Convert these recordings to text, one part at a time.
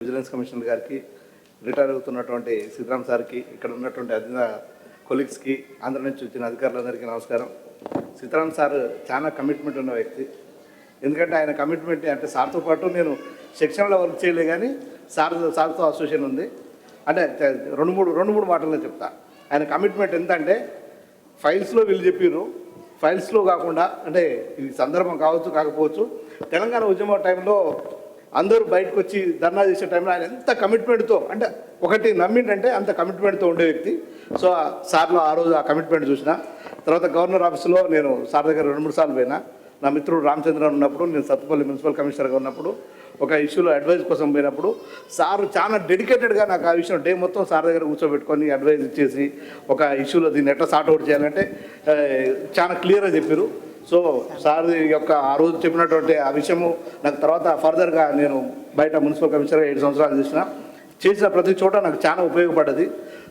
Vigilance commissioner గారికి retire అవుతున్నటువంటి సీతారాం సార్కి ఇక్కడ ఉన్నటువంటి అధిన కొలీగ్స్కి ఆంధ్ర నుంచి వచ్చిన అధికారులందరికీ నమస్కారం. సీతారాం సార్ చాలా కమిట్మెంట్ ఉన్న వ్యక్తి. ఎందుకంటే ఆయన కమిట్మెంట్ అంటే సార్తో పాటు నేను సెక్షన్లో వర్క్ చేయలే కానీ సార్ సార్తో అసోసియేషన్ ఉంది. అంటే రెండు మూడు రెండు మూడు మాటల్లో చెప్తా. ఆయన కమిట్మెంట్ ఎంత అంటే ఫైల్స్లో వీళ్ళు చెప్పారు ఫైల్స్లో కాకుండా అంటే ఇది సందర్భం కావచ్చు కాకపోవచ్చు తెలంగాణ ఉద్యమ టైంలో అందరూ బయటకు వచ్చి ధర్నా చేసే టైంలో ఆయన ఎంత కమిట్మెంట్తో అంటే ఒకటి నమ్మిండంటే అంత కమిట్మెంట్తో ఉండే వ్యక్తి. సో సార్లో ఆ రోజు ఆ కమిట్మెంట్ చూసిన. తర్వాత గవర్నర్ ఆఫీస్లో నేను సార్ దగ్గర రెండు మూడు సార్లు పోయినా. నా మిత్రుడు రామచంద్రన్ ఉన్నప్పుడు నేను సత్తుపల్లి మున్సిపల్ కమిషనర్గా ఉన్నప్పుడు ఒక ఇష్యూలో అడ్వైజ్ కోసం పోయినప్పుడు సార్ చాలా డెడికేటెడ్గా నాకు ఆ విషయం డే మొత్తం సార్ దగ్గర కూర్చోబెట్టుకొని అడ్వైజ్ ఇచ్చేసి ఒక ఇష్యూలో దీన్ని ఎట్లా సార్ట్అవుట్ చేయాలంటే చాలా క్లియర్గా చెప్పారు. సో సార్ యొక్క ఆ రోజు చెప్పినటువంటి ఆ విషయము నాకు తర్వాత ఫర్దర్గా నేను బయట మున్సిపల్ కమిషనర్గా ఏడు సంవత్సరాలు చేసిన చేసిన ప్రతి చోట నాకు చాలా ఉపయోగపడ్డది.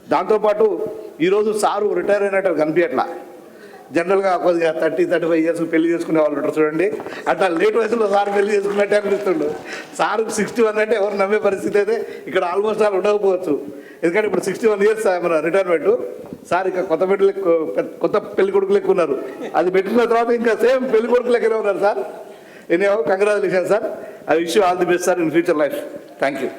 దాంతోపాటు ఈరోజు సారు రిటైర్ అయినట్టు కనిపించట్లా జనరల్గా కొద్దిగా థర్టీ థర్టీ ఫైవ్ ఇయర్స్ పెళ్ళి చేసుకునే వాళ్ళు ఉంటారు చూడండి. అట్లా లేట్ వయసులో సార్ పెళ్ళి చేసుకున్నట్టే అనిపిస్తుండు. సార్ సిక్స్టీ వన్ అంటే ఎవరు నమ్మే పరిస్థితి అయితే ఇక్కడ ఆల్మోస్ట్ ఆల్ ఉండకపోవచ్చు. ఎందుకంటే ఇప్పుడు సిక్స్టీ వన్ ఇయర్స్ మన రిటైర్మెంట్ సార్ ఇక కొత్త బిడ్డలు కొత్త పెళ్ళి కొడుకులు లెక్క ఉన్నారు. అది పెట్టిన తర్వాత ఇంకా సేమ్ పెళ్ళి కొడుకులు లెక్కనే ఉన్నారు sir. Any congratulation sir I wish all the best sir in future life thank you